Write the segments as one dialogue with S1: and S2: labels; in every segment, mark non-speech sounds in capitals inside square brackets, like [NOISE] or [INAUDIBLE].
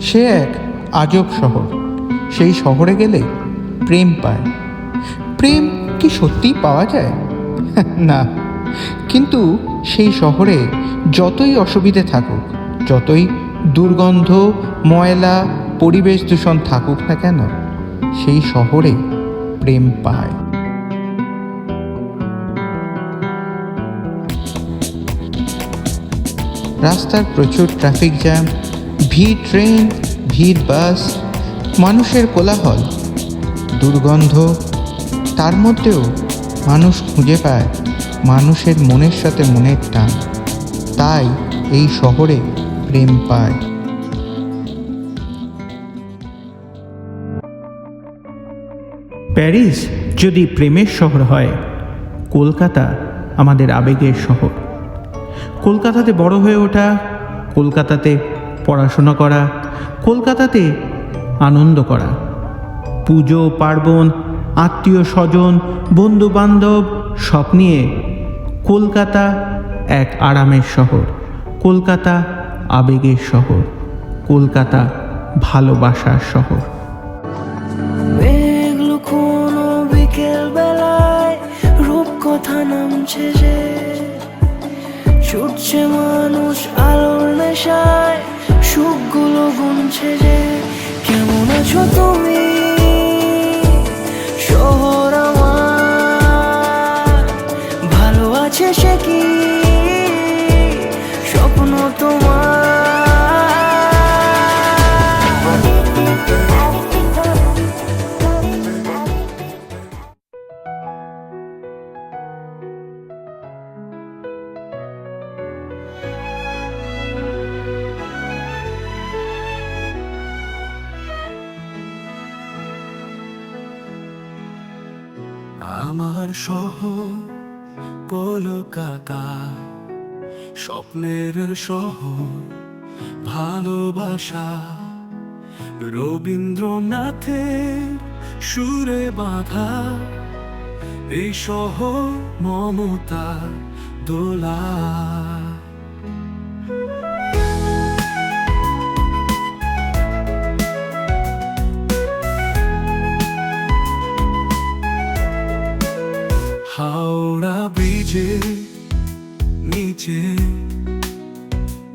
S1: সে এক আজব শহর। সেই শহরে গেলে প্রেম পায়। প্রেম কি সত্যিই পাওয়া যায়? [LAUGHS] না। কিন্তু সেই শহরে যতই অসুবিধে থাকুক, যতই দুর্গন্ধ, ময়লা, পরিবেশ দূষণ থাকুক না কেন, সেই শহরে প্রেম পায়। রাস্তার প্রচুর ট্রাফিক জ্যাম ভিড় ট্রেন, ভিড় বাস, মানুষের কোলাহল, দুর্গন্ধ, তার মধ্যেও মানুষ খুঁজে পায় মানুষের মনের সাথে মনের টান। তাই এই শহরে প্রেম পায়। প্যারিস যদি প্রেমের শহর হয়, কলকাতা আমাদের আবেগের শহর। কলকাতাতে বড় হয়ে ওঠা, কলকাতাতে পড়াশোনা করা, কলকাতাতে আনন্দ করা। পুজো, পার্বণ, আত্মীয় স্বজন বন্ধু বান্ধব সব নিয়ে কলকাতা এক আরামের শহর, কলকাতা আবেগের শহর, কলকাতা ভালোবাসার শহর।
S2: রূপকথা নামছে মানুষ আলোর নেশায় সুখগুলো গুনছে যে কেমন আছো তুমি? আমার
S3: সহ কলকাতা। স্বপ্নের সহ ভালোবাসা। রবীন্দ্রনাথের সুরে বাঁধা। এই সহ মমতা দোলা।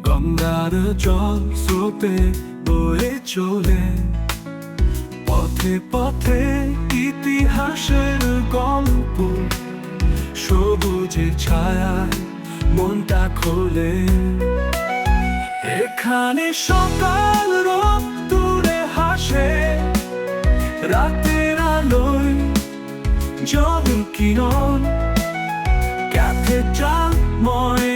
S3: গঙ্গার জল স্রোতে বয়ে চলে। পথে পথে ইতিহাসের গল্প, সবুজের ছায়ায় মনটা খোলে। এখানে সকাল রোদ দূরে হাসে, রাতের আলোয় জল কিরণ, ক্যাথেড্রাল ময়দান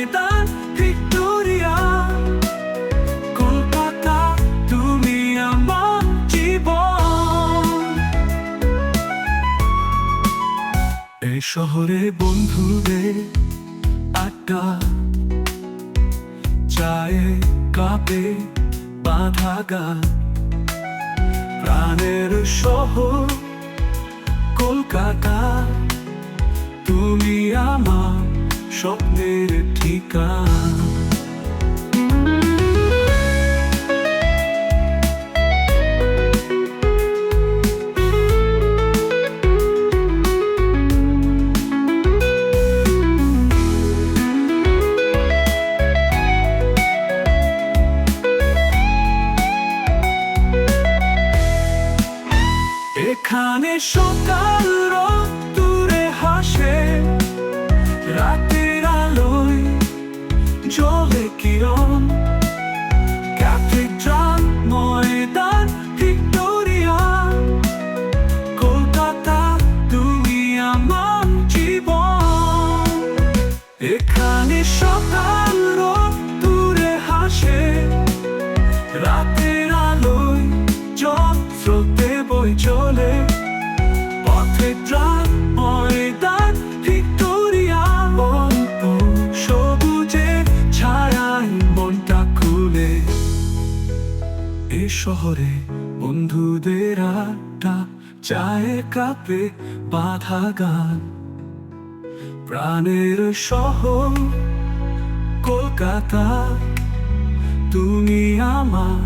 S3: শহরে বন্ধুদের আড্ডা চায়ে কাপে বাঁধা গান। প্রাণের শহর কলকাতা তুমি আমার স্বপ্নের ঠিকানা। শহরে বন্ধুদের আড্ডা চায়ের কাপে বাধা গান। প্রাণের শহর কলকাতা তুমি আমার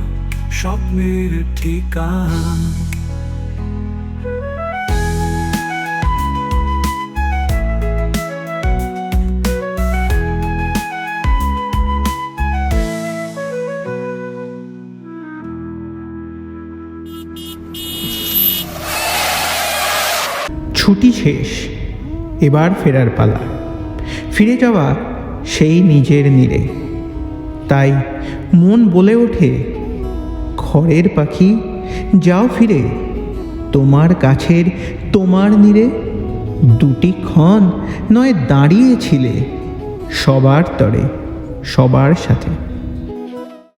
S3: স্বপ্নের ঠিকানা।
S1: ছুটি শেষ, এবার ফেরার পালা। ফিরে যাওয়া সেই নিজের নীড়ে তাই মন বলে ওঠে, ঘরের পাখি, যাও ফিরে। তোমার কাছের তোমার নীড়ে দুটি ক্ষণ নয় দাঁড়িয়েছিলে সবার তরে, সবার সাথে।